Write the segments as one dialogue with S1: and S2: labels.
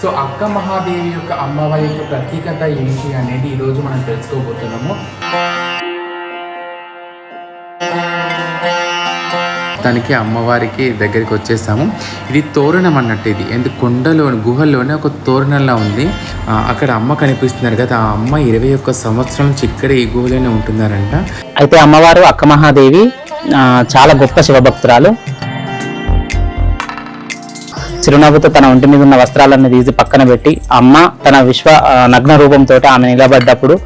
S1: So అక్క మహాదేవి యొక్క అమ్మవారి యొక్క ప్రత్యేకత ఏంటి అనేది ఈరోజు మనం తెలుసుకోబోతున్నాము. దానికి అమ్మవారికి దగ్గరికి వచ్చేసాము. ఇది తోరణం అన్నట్టు ఇది. ఎందుకు కొండలో గుహల్లోనే ఒక తోరణంలా ఉంది. అక్కడ అమ్మ కనిపిస్తున్నారు కదా ఆ అమ్మ ఇరవై ఒక్క సంవత్సరం చిక్కడ ఈ గుహలోనే ఉంటున్నారంట.
S2: అయితే అమ్మవారు అక్క మహాదేవి చాలా గొప్ప శివభక్తురాలు. చిరునవ్వుతో తన ఒంటి మీద ఉన్న వస్త్రాలన్నీ తీసి పక్కన పెట్టి అమ్మ తన విశ్వ ఆ, నగ్న రూపంతో ఆమె నిలబడ్డప్పుడు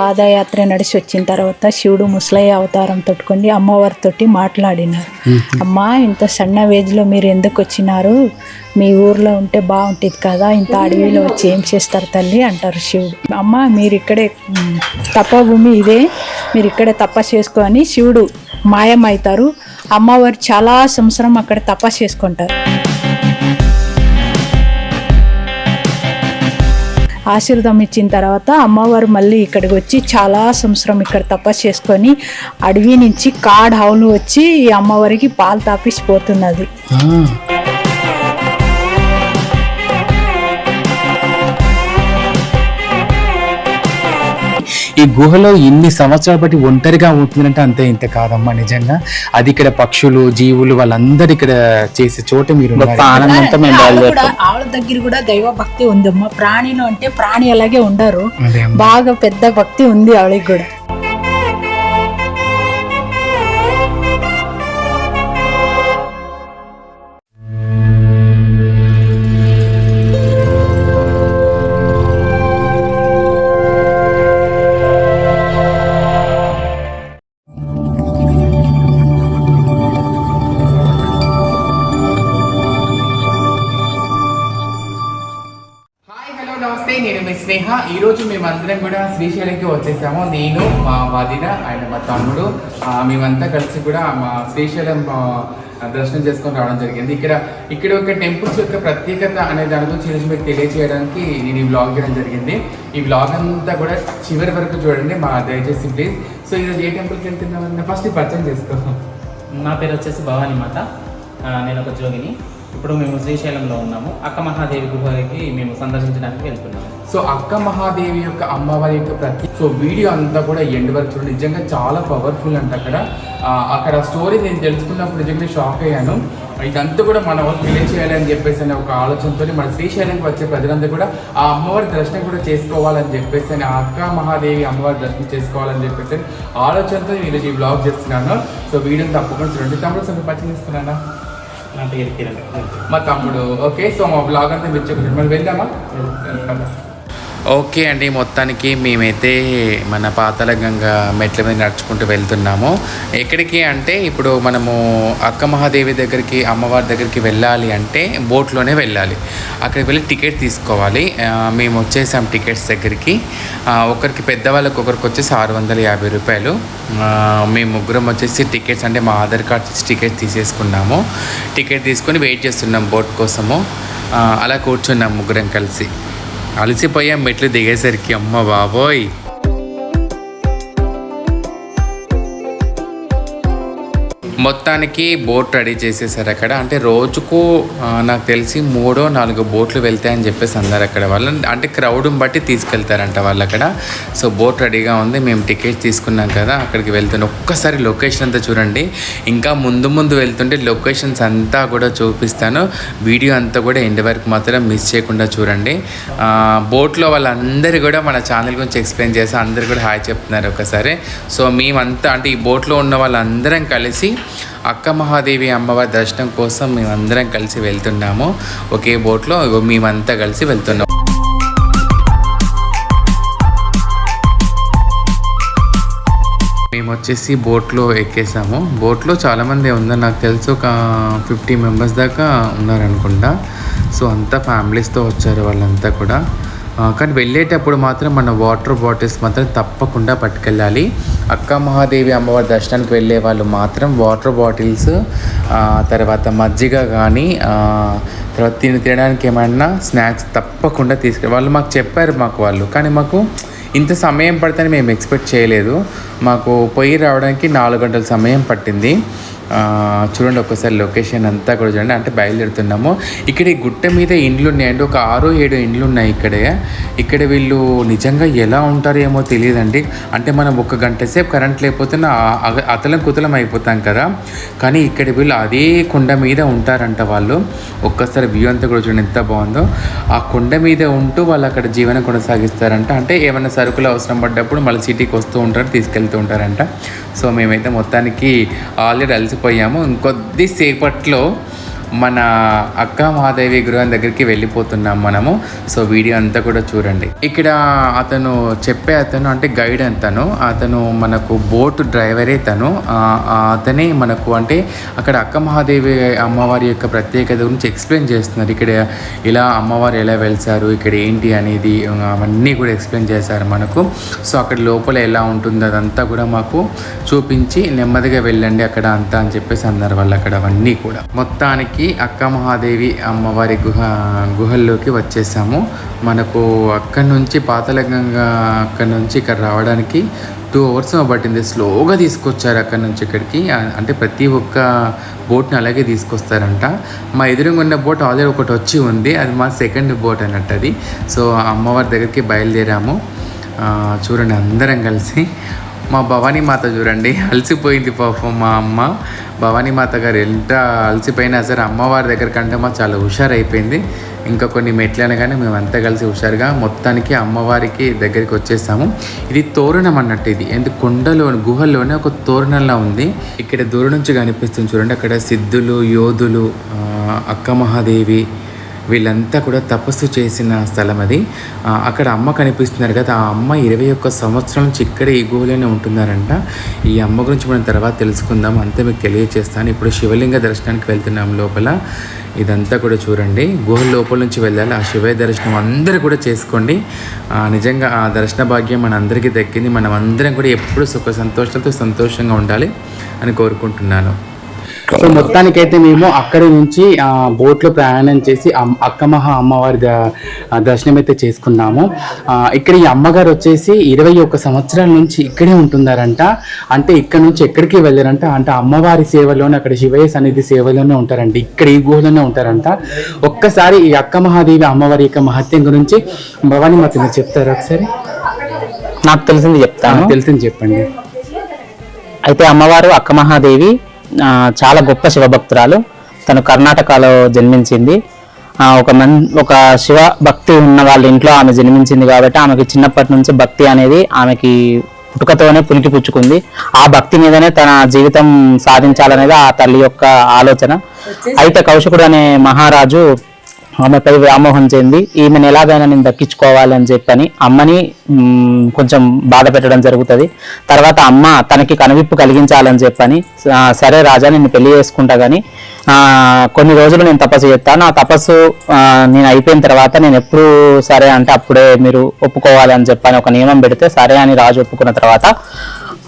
S3: పాదయాత్ర నడిచి వచ్చిన తర్వాత శివుడు ముసలయ్య అవతారం తొట్టుకొని అమ్మవారితోటి మాట్లాడినారు. అమ్మా ఇంత సన్న వేజ్లో మీరు ఎందుకు వచ్చినారు? మీ ఊర్లో ఉంటే బాగుంటుంది కదా ఇంత అడవిలో వచ్చి ఏం చేస్తారు తల్లి? అంటారు శివుడు. అమ్మ మీరు ఇక్కడే తపభూమి ఇదే మీరు ఇక్కడే తప చేసుకొని శివుడు మాయమవుతారు. అమ్మవారు చాలా సంవత్సరం అక్కడ తపస్సు చేసుకుంటారు. ఆశీర్వాదం ఇచ్చిన తర్వాత అమ్మవారు మళ్ళీ ఇక్కడికి వచ్చి చాలా సంవత్సరం ఇక్కడ తపస్సు చేసుకొని అడవి నుంచి కాడ్ హౌలు వచ్చి ఈ అమ్మవారికి పాలు తాపిసిపోతున్నది
S1: ఈ గుహలో ఇన్ని సంవత్సరాలు బట్టి ఒంటరిగా ఉంటుందంటే అంతే ఇంత కాదమ్మా నిజంగా. అది ఇక్కడ పక్షులు జీవులు వాళ్ళందరూ ఇక్కడ చేసే చోట మీరు
S3: ఆవిడ దగ్గర కూడా దైవ భక్తి ఉందమ్మా. ప్రాణిలో అంటే ప్రాణి అలాగే ఉండరు. బాగా పెద్ద భక్తి ఉంది ఆవిడకి కూడా.
S1: నేను మీ స్నేహ. ఈ రోజు మేమందరం కూడా శ్రీశైలంకి వచ్చేసాము. నేను మా వదిన అండ్ మా తమ్ముడు. మేమంతా కలిసి కూడా మా శ్రీశైలం దర్శనం చేసుకొని రావడం జరిగింది. ఇక్కడ ఇక్కడ ఒక టెంపుల్స్ యొక్క ప్రత్యేకత అనే దాని గురించి ఈరోజు మీకు తెలియజేయడానికి నేను ఈ వ్లాగ్ చేయడం జరిగింది. ఈ బ్లాగ్ అంతా కూడా చివరి వరకు చూడండి మా దయచేసి ప్లీజ్ సో ఈరోజు ఏ టెంపుల్కి వెళ్తున్నామని ఫస్ట్ పరిచయం చేసుకో.
S2: నా పేరు వచ్చేసి భవానీ మాత. నేను ఒక జోగిని. ఇప్పుడు మేము శ్రీశైలంలో ఉన్నాము. అక్క మహాదేవి గుహకి మేము సందర్శించడానికి వెళ్తున్నాము.
S1: సో అక్క మహాదేవి యొక్క అమ్మవారి యొక్క ప్రతి సో వీడియో అంతా కూడా ఎండ్ వరకు చూడండి. నిజంగా చాలా పవర్ఫుల్ అంట అక్కడ. అక్కడ స్టోరీ నేను తెలుసుకున్నప్పుడు నిజంగా షాక్ అయ్యాను. ఇదంతా కూడా మన వాళ్ళు తెలియచేయాలి అని చెప్పేసి అనే ఒక ఆలోచనతో మన శ్రీశైలంకి వచ్చే ప్రజలందరూ కూడా ఆ అమ్మవారి దర్శనం కూడా చేసుకోవాలని చెప్పేసి అని అక్క మహాదేవి అమ్మవారి దర్శనం చేసుకోవాలని చెప్పేసి ఆలోచనతో నేను ఈరోజు ఈ బ్లాగ్ చేస్తున్నాను. సో వీడియోని తప్పకుండా చూడండి. తమ్ముడు సరే పచ్చి తీసుకున్నానా
S2: నా పేరు కిరణ్.
S1: మా తమ్ముడు. ఓకే సో మా బ్లాగ్ అంతా మీరు చెప్పండి. మరి వెళ్దామా? ఓకే అండి మొత్తానికి మేమైతే మన పాతాల గంగ మెట్ల మీద నడుచుకుంటూ వెళ్తున్నాము. ఎక్కడికి అంటే ఇప్పుడు మనము అక్క మహాదేవి దగ్గరికి అమ్మవారి దగ్గరికి వెళ్ళాలి అంటే బోట్లోనే వెళ్ళాలి. అక్కడికి వెళ్ళి టికెట్ తీసుకోవాలి. మేము వచ్చేసాం టికెట్స్ దగ్గరికి. ఒకరికి పెద్దవాళ్ళకి ఒకరికి వచ్చేసి ఆరు వందల యాభై రూపాయలు. మేము ముగ్గురం వచ్చేసి టికెట్స్ అంటే మా ఆధార్ కార్డ్ టికెట్ తీసేసుకున్నాము. టికెట్ తీసుకొని వెయిట్ చేస్తున్నాం బోట్ కోసము. అలా కూర్చున్నాం ముగ్గురం కలిసి. అలసిపోయాం మెట్లు దిగేసరికి. అమ్మ బాబోయ్. మొత్తానికి బోట్ రెడీ చేసేసారు అక్కడ. అంటే రోజుకు నాకు తెలిసి మూడో నాలుగో బోట్లు వెళ్తాయని చెప్పేసి అన్నారు అక్కడ వాళ్ళు. అంటే క్రౌడ్ని బట్టి తీసుకెళ్తారంట వాళ్ళు అక్కడ. సో బోట్ రెడీగా ఉంది. మేము టికెట్ తీసుకున్నాం కదా అక్కడికి వెళ్తున్నాం ఒక్కసారి లొకేషన్ అంతా చూడండి. ఇంకా ముందు ముందు వెళ్తుంటే లొకేషన్స్ అంతా కూడా చూపిస్తాను. వీడియో అంతా కూడా ఎండ్ వరకు మాత్రం మిస్ చేయకుండా చూడండి. బోట్లో వాళ్ళందరూ కూడా మన ఛానల్ గురించి ఎక్స్ప్లెయిన్ చేసి అందరు కూడా హాయ్ చెప్తున్నారు ఒకసారి. సో మేమంతా అంటే ఈ బోట్లో ఉన్న వాళ్ళందరం కలిసి అక్క మహాదేవి అమ్మవారి దర్శనం కోసం మేమందరం కలిసి వెళ్తున్నాము. ఒకే బోట్లో మేమంతా కలిసి వెళ్తున్నాం. మేము వచ్చేసి బోట్లో ఎక్కేసాము. బోట్లో చాలామంది ఉందని నాకు తెలుసు ఒక ఫిఫ్టీ మెంబర్స్ దాకా ఉన్నారనుకుంటా. సో అంతా ఫ్యామిలీస్తో వచ్చారు వాళ్ళంతా కూడా. కానీ వెళ్ళేటప్పుడు మాత్రం మన వాటర్ బాటిల్స్ మాత్రం తప్పకుండా పట్టుకెళ్ళాలి. అక్క మహాదేవి అమ్మవారి దర్శనానికి వెళ్ళే వాళ్ళు మాత్రం వాటర్ బాటిల్స్ తర్వాత మజ్జిగ కానీ తర్వాత తిని తినడానికి ఏమైనా స్నాక్స్ తప్పకుండా తీసుకెళ్ళి వాళ్ళు మాకు చెప్పారు మాకు వాళ్ళు. కానీ మాకు ఇంత సమయం పడితేనే మేము ఎక్స్పెక్ట్ చేయలేదు. మాకు పొయ్యి రావడానికి నాలుగు గంటల సమయం పట్టింది. చూడండి ఒకసారి లొకేషన్ అంతా కూడా చూడండి. అంటే బయలుదేరుతున్నాము. ఇక్కడ ఈ గుట్ట మీద ఇండ్లు ఉన్నాయండి ఒక ఆరు ఏడు ఇండ్లు ఉన్నాయి ఇక్కడే. ఇక్కడ వీళ్ళు నిజంగా ఎలా ఉంటారో ఏమో తెలియదండి. అంటే మనం ఒక గంట సేపు కరెంట్ లేకపోతే అగ- అతలం కుతలం అయిపోతాం కదా. కానీ ఇక్కడ వీళ్ళు అదే కొండ మీద ఉంటారంట వాళ్ళు. ఒక్కసారి వ్యూ అంతా కూడా చూడండి ఎంత బాగుందో. ఆ కొండ మీద ఉంటూ వాళ్ళు అక్కడ జీవనం కొనసాగిస్తారంట. అంటే ఏమైనా సరుకులు అవసరం పడ్డప్పుడు మళ్ళీ సిటీకి వస్తూ ఉంటారు తీసుకెళ్తూ ఉంటారంట. సో మేమైతే మొత్తానికి ఆల్రెడీ అలసి పోయామో ఇంకొద్ది సేపట్లో మన అక్క మహాదేవి గృహం దగ్గరికి వెళ్ళిపోతున్నాం మనము. సో వీడియో అంతా కూడా చూడండి. ఇక్కడ అతను చెప్పే అతను అంటే గైడ్ అంతను. అతను మనకు బోట్ డ్రైవరే తను. ఆ, అతనే మనకు అంటే అక్కడ అక్క మహాదేవి అమ్మవారి యొక్క ప్రత్యేకత గురించి ఎక్స్ప్లెయిన్ చేస్తున్నారు. ఇక్కడ ఇలా అమ్మవారు ఎలా వెళ్తారు ఇక్కడ ఏంటి అనేది అవన్నీ కూడా ఎక్స్ప్లెయిన్ చేశారు మనకు. సో అక్కడ లోపల ఎలా ఉంటుందో అదంతా కూడా మాకు చూపించి నెమ్మదిగా వెళ్ళండి అక్కడ అంతా అని చెప్పేసి అన్నారు వాళ్ళు అక్కడ అవన్నీ కూడా. మొత్తానికి అక్క మహాదేవి అమ్మవారి గుహ గుహల్లోకి వచ్చేసాము. మనకు అక్కడి నుంచి పాతలగంగా అక్కడి నుంచి ఇక్కడ రావడానికి టూ అవర్స్ పట్టింది. స్లోగా తీసుకొచ్చారు అక్కడి నుంచి ఇక్కడికి. అంటే ప్రతి ఒక్క బోట్ని అలాగే తీసుకొస్తారంట. మా ఎదురుగా ఉన్న బోట్ ఆల్రెడీ ఒకటి వచ్చి ఉంది. అది మా సెకండ్ బోట్ అన్నట్టు అది. సో ఆ అమ్మవారి దగ్గరికి బయలుదేరాము. చూడండి అందరం కలిసి. మా భవానీ మాత చూడండి అలసిపోయింది పాపం మా అమ్మ. భవానీ మాత గారు ఎంత అలసిపోయినా సరే అమ్మవారి దగ్గర కంటే మా చాలా హుషారైపోయింది. ఇంకా కొన్ని మెట్లైనా కానీ మేమంతా కలిసి హుషారుగా మొత్తానికి అమ్మవారికి దగ్గరికి వచ్చేసాము. ఇది తోరణం అన్నట్టు ఇది. ఎందుకు కొండలో గుహల్లోనే ఒక తోరణంలా ఉంది. ఇక్కడ దూరం నుంచి కనిపిస్తుంది చూడండి అక్కడ సిద్ధులు యోధులు అక్క మహాదేవి వీళ్ళంతా కూడా తపస్సు చేసిన స్థలం అది. అక్కడ అమ్మ కనిపిస్తున్నారు కదా ఆ అమ్మ ఇరవై ఒక్క సంవత్సరం నుంచి ఈ గుహలోనే ఉంటున్నారంట. ఈ అమ్మ గురించి మనం తర్వాత తెలుసుకుందాం అంతే మీకు తెలియజేస్తాను. ఇప్పుడు శివలింగ దర్శనానికి వెళ్తున్నాం లోపల. ఇదంతా కూడా చూడండి. గుహ లోపల నుంచి వెళ్ళాలి ఆ శివయ దర్శనం అందరూ కూడా చేసుకోండి. ఆ, నిజంగా ఆ దర్శన భాగ్యం మన అందరికీ దక్కింది. మనం అందరం కూడా ఎప్పుడూ సుఖ సంతోషాలతో సంతోషంగా ఉండాలి అని కోరుకుంటున్నాను. సో మొత్తానికైతే మేము అక్కడి నుంచి ఆ, బోట్లో ప్రయాణం చేసి అక్క మహా అమ్మవారి దర్శనం అయితే చేసుకున్నాము. ఇక్కడ ఈ అమ్మగారు వచ్చేసి ఇరవై ఒక్క సంవత్సరాల నుంచి ఇక్కడే ఉంటున్నారంట. అంటే ఇక్కడ నుంచి ఎక్కడికి వెళ్ళారంట? అంటే అమ్మవారి సేవలోనే అక్కడ శివయ్య సన్నిధి సేవలోనే ఉంటారంట. ఇక్కడ ఈ గుహలోనే ఉంటారంట. ఒక్కసారి ఈ అక్క మహాదేవి అమ్మవారి యొక్క మహత్యం గురించి భవానీ మాత మీరు చెప్తారా ఒకసారి?
S2: నాకు తెలిసింది చెప్తాను.
S1: తెలిసింది చెప్పండి.
S2: అయితే అమ్మవారు అక్క మహాదేవి చాలా గొప్ప శివభక్తురాలు. తను కర్ణాటకలో జన్మించింది. ఒక మన్ ఒక శివ భక్తి ఉన్న వాళ్ళ ఇంట్లో ఆమె జన్మించింది కాబట్టి ఆమెకి చిన్నప్పటి నుంచి భక్తి అనేది ఆమెకి పుట్టుకతోనే పులికి పుచ్చుకుంది. ఆ భక్తి మీదనే తన జీవితం సాధించాలనేది ఆ తల్లి యొక్క ఆలోచన. అయితే కౌశికుడు అనే మహారాజు ఆమెపై వ్యామోహం చెంది ఈమెను ఎలాగైనా నేను దక్కించుకోవాలని అని చెప్పని అమ్మని కొంచెం బాధ పెట్టడం జరుగుతుంది. తర్వాత అమ్మ తనకి కనువిప్పు కలిగించాలని చెప్పని సరే రాజా నిన్ను పెళ్ళి చేసుకుంటా కానీ కొన్ని రోజులు నేను తపస్సు చేస్తాను ఆ తపస్సు నేను అయిపోయిన తర్వాత నేను ఎప్పుడు సరే అంటే అప్పుడే మీరు ఒప్పుకోవాలి అని చెప్పని ఒక నియమం పెడితే సరే అని రాజు ఒప్పుకున్న తర్వాత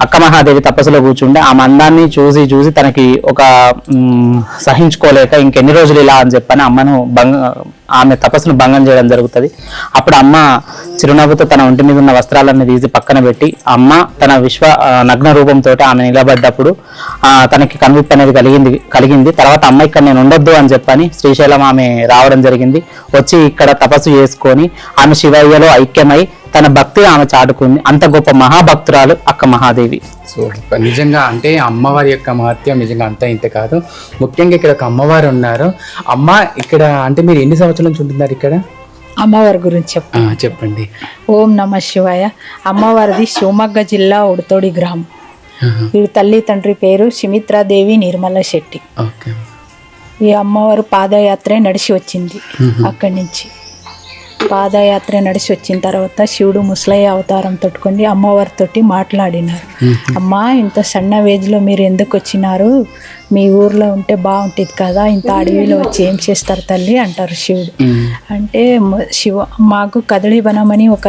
S2: అక్క మహాదేవి తపస్సులో కూర్చుంటే ఆ మందాన్ని చూసి చూసి తనకి ఒక సహించుకోలేక ఇంకెన్ని రోజులు ఇలా అని చెప్పని అమ్మను భంగ ఆమె తపస్సును భంగం చేయడం జరుగుతుంది. అప్పుడు అమ్మ చిరునవ్వుతో తన ఒంటి మీద ఉన్న వస్త్రాలన్నీ తీసి పక్కన పెట్టి అమ్మ తన విశ్వ నగ్న రూపంతో ఆమె నిలబడ్డప్పుడు తనకి కనువిప్పు అనేది కలిగింది కలిగింది. తర్వాత అమ్మ ఇక్కడ నేను ఉండొద్దు అని చెప్పని శ్రీశైలం ఆమె రావడం జరిగింది. వచ్చి ఇక్కడ తపస్సు చేసుకొని ఆమె శివయ్యలో ఐక్యమై తన భక్తి ఆమె చాటుకుంది అంత గొప్ప మహాభక్తురాలు అక్క మహాదేవి.
S1: సో నిజంగా అంటే అమ్మవారి యొక్క మహత్యం నిజంగా అంతా ఇంత కాదు. ముఖ్యంగా ఇక్కడ ఒక అమ్మవారు ఉన్నారు. అమ్మ ఇక్కడ అంటే మీరు ఎన్ని సంవత్సరాల నుంచి ఉంటున్నారు ఇక్కడ?
S3: అమ్మవారి గురించి చెప్పు.
S1: ఆ, చెప్పండి.
S3: ఓం నమ శివాయ. అమ్మవారిది శివమొగ్గ జిల్లా ఉడతోడి గ్రామం. వీరి తల్లి తండ్రి పేరు సుమిత్రాదేవి నిర్మల శెట్టి.
S1: ఓకే.
S3: ఈ అమ్మవారు పాదయాత్ర నడిచి వచ్చింది అక్కడి నుంచి. పాదయాత్ర నడిచి వచ్చిన తర్వాత శివుడు ముసలయ్య అవతారం తట్టుకొని అమ్మవారితోటి మాట్లాడినారు. అమ్మా ఇంత సన్న వేజ్లో మీరు ఎందుకు వచ్చినారు? మీ ఊర్లో ఉంటే బాగుంటుంది కదా ఇంత అడవిలో వచ్చి ఏం చేస్తారు తల్లి? అంటారు శివుడు. అంటే శివ మాకు కదళివనం అని ఒక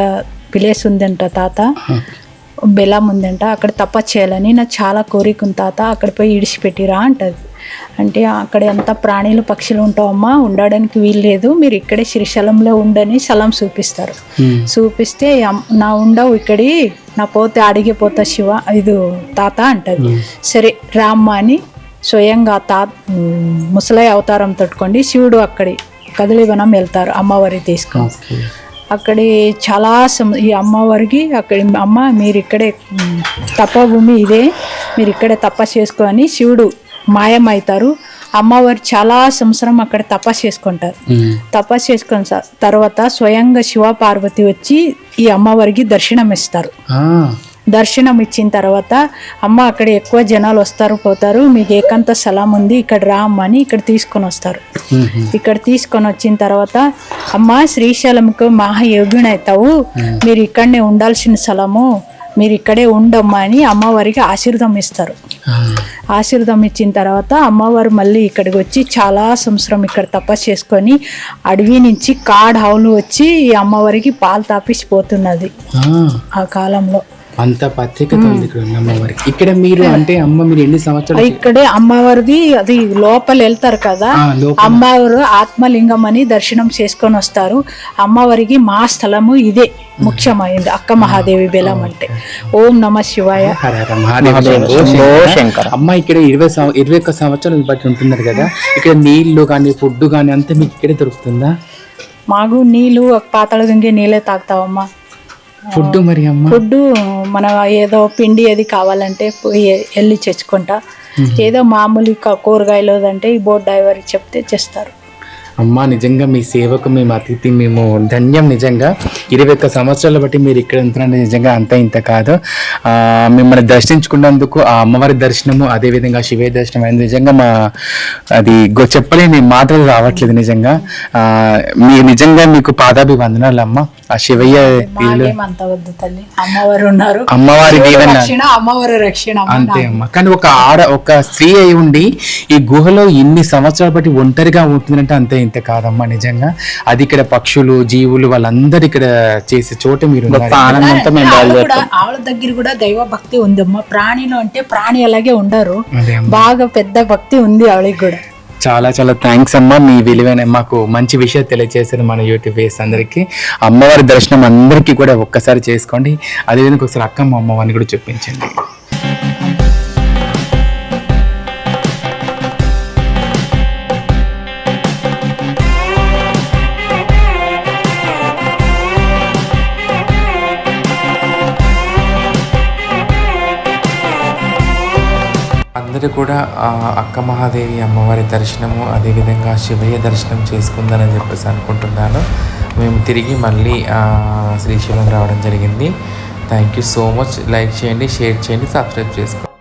S3: ప్లేస్ ఉందంట తాత. బెలం ఉందంట అక్కడ తప్ప చేయాలని. నాకు చాలా కోరిక ఉంది తాత అక్కడ పోయి ఇడిచిపెట్టిరా అంటది. అంటే అక్కడ ఎంత ప్రాణులు పక్షులు ఉంటావమ్మా ఉండడానికి వీలు లేదు మీరు ఇక్కడే శ్రీశైలంలో ఉండని స్థలం చూపిస్తారు.
S1: ఉమ్,
S3: చూపిస్తే నా ఉండవు ఇక్కడి నా పోతే అడిగిపోతా శివ ఇది తాత అంటది. సరే రామ్మ అని స్వయంగా తా ముసలయ్య అవతారం తట్టుకోండి శివుడు అక్కడి కదిలివనం వెళ్తారు అమ్మవారి తీసుకొని అక్కడి చాలా సం- ఈ అమ్మవారికి అక్కడి అమ్మ మీరు ఇక్కడే తపభూమి ఇదే మీరు ఇక్కడే తపస్సు చేసుకొని శివుడు మాయమవుతారు. అమ్మవారు చాలా సంవత్సరం అక్కడ తపస్సు చేసుకుంటారు. తపస్సు చేసుకున్న తర్వాత స్వయంగా శివ పార్వతి వచ్చి ఈ అమ్మవారికి దర్శనం ఇస్తారు దర్శనం ఇచ్చిన తర్వాత అమ్మ అక్కడ ఎక్కువ జనాలు వస్తారు పోతారు. మీకు ఏకాంత స్థలం ఉంది ఇక్కడ రామ్మని ఇక్కడ తీసుకొని వస్తారు. ఇక్కడ తీసుకొని వచ్చిన తర్వాత అమ్మ శ్రీశైలంకు మహాయోగిని అవుతావు మీరు ఇక్కడనే ఉండాల్సిన స్థలము మీరు ఇక్కడే ఉండమ్మా అని అమ్మవారికి ఆశీర్వాదం ఇస్తారు. ఆశీర్వాదం ఇచ్చిన తర్వాత అమ్మవారు మళ్ళీ ఇక్కడికి వచ్చి చాలా సంవత్సరం ఇక్కడ తపస్సు చేసుకొని అడవి నుంచి కాడ్ హౌలు వచ్చి ఈ అమ్మవారికి పాలు తాపిసిపోతున్నది
S1: ఆ.
S3: ఆ కాలంలో
S1: అంత ప్రత్యేకత ఉంది ఇక్కడ ఉన్న అమ్మవారికి. ఇక్కడ మీరు అంటే అమ్మ మీరు ఎన్ని సంవత్సరాలు
S3: ఇక్కడే అమ్మవారిది అది లోపల వెళ్తారు కదా. అమ్మవారు ఆత్మలింగం అని దర్శనం చేసుకొని వస్తారు. అమ్మవారికి మా స్థలము ఇదే ముఖ్యమైంది అక్క మహాదేవి బెలం అంటే. ఓం నమ శివాయ.
S1: హర హర మహాదేవ శంభో శంకర. అమ్మ ఇక్కడ ఇరవై ఇరవై ఒక్క సంవత్సరాలు బట్టి ఉంటున్నారు కదా. ఇక్కడ నీళ్ళు కానీ ఫుడ్ కానీ అంతా మీకు ఇక్కడే దొరుకుతుందా?
S3: మాకు నీళ్ళు ఒక పాతాళ గంగే నీళ్ళే తాగుతావమ్మా.
S1: ఫుడ్ మరి అమ్మ?
S3: ఫుడ్ మన ఏదో పిండి ఏది కావాలంటే వెళ్ళి తెచ్చుకుంటా. ఏదో మామూలు కూరగాయలు అంటే ఈ బోట్ డ్రైవర్ చెప్తే చేస్తారు.
S1: అమ్మ నిజంగా మీ సేవకు మేము అతిథి మేము ధన్యం నిజంగా. ఇరవై ఒక్క సంవత్సరాల బట్టి మీరు ఇక్కడ ఉంటున్నారు నిజంగా అంత ఇంత కాదు. మిమ్మల్ని దర్శించుకున్నందుకు ఆ అమ్మవారి దర్శనము అదేవిధంగా శివయ్య దర్శనం అయింది. నిజంగా మా అది గొ- చెప్పలేని మాటలు రావట్లేదు నిజంగా. మీ నిజంగా మీకు పాదాభి వందనాలు అమ్మ. ఆ శివయ్య
S3: తల్లి. అమ్మవారు ఉన్నారు.
S1: అమ్మవారి
S3: రక్షణ అమ్మవారి రక్షణ.
S1: అంతే అమ్మ. కానీ ఒక ఆడ ఒక స్త్రీ అయి ఉండి ఈ గుహలో ఇన్ని సంవత్సరాలు బట్టి ఒంటరిగా ఉంటుందంటే అంతే ఇంత కాదమ్మా నిజంగా. అది ఇక్కడ పక్షులు జీవులు వాళ్ళందరూ ఇక్కడ చేసే చోట మీరు ఉన్నారు.
S3: ఆవిడ దగ్గర కూడా దైవ భక్తి ఉందమ్మా. ప్రాణిలో అంటే ప్రాణి అలాగే ఉండరు. బాగా పెద్ద భక్తి ఉంది ఆవిడకి కూడా.
S1: చాలా చాలా థ్యాంక్స్ అమ్మా. మీ విలువైన మాకు మంచి విషయం తెలియజేశారు మన యూట్యూబ్ వేస్ అందరికీ. అమ్మవారి దర్శనం అందరికీ కూడా ఒక్కసారి చేసుకోండి. అదేవిధంగా ఒకసారి అక్కమ్మ అమ్మవారిని కూడా చూపించండి.
S4: అందరూ కూడా ఆ అక్క మహాదేవి అమ్మవారి దర్శనము అదేవిధంగా శివయ్య దర్శనం చేసుకుందని చెప్పేసి అనుకుంటున్నాను. మేము తిరిగి మళ్ళీ శ్రీశైలం రావడం జరిగింది. Thank you so much like చేయండి షేర్ చేయండి సబ్స్క్రైబ్ చేసుకోండి.